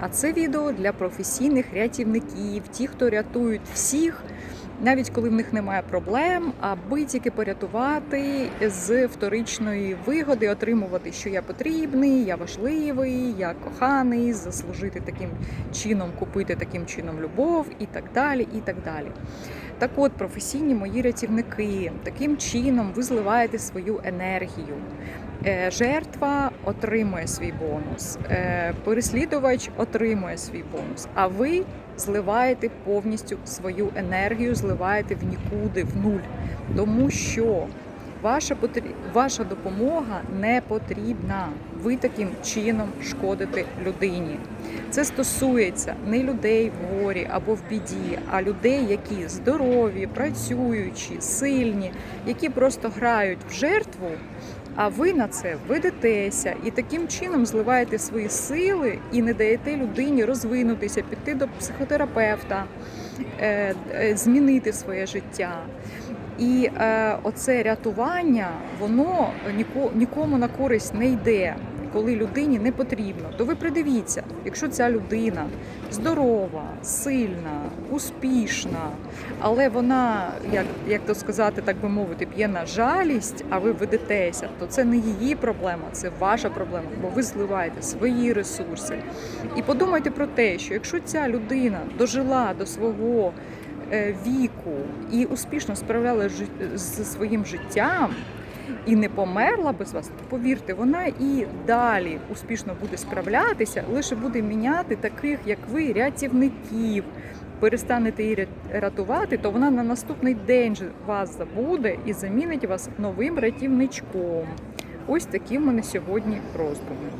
А це відео для професійних рятівників, ті, хто рятують всіх, навіть коли в них немає проблем, аби тільки порятувати з вторичної вигоди, отримувати, що я потрібний, я важливий, я коханий, заслужити таким чином, купити таким чином любов і так далі. і так далі. Так от, професійні мої рятівники, таким чином ви зливаєте свою енергію. Е, Жертва отримує свій бонус, е, переслідувач отримує свій бонус, а ви зливаєте повністю свою енергію, зливаєте в нікуди, в нуль. Тому що ваша, ваша допомога не потрібна. Ви таким чином шкодите людині. Це стосується не людей в горі або в біді, а людей, які здорові, працюючі, сильні, які просто грають в жертву. А ви на це ведетеся і таким чином зливаєте свої сили і не даєте людині розвинутися, піти до психотерапевта, е, е, змінити своє життя. І е, оце рятування, воно ніко, нікому на користь не йде, коли людині не потрібно. То ви придивіться, якщо ця людина здорова, сильна, успішна, але вона, як, як то сказати, так би мовити, п'є на жалість, а ви ведетеся, то це не її проблема, це ваша проблема, бо ви зливаєте свої ресурси. І подумайте про те, що якщо ця людина дожила до свого е, віку і успішно справляла жи- зі своїм життям. І не померла без вас, повірте, вона і далі успішно буде справлятися, лише буде міняти таких, як ви, рятівників. Перестанете її ря- рятувати, то вона на наступний день вас забуде і замінить вас новим рятівничком. Ось такі в мене сьогодні роздуми.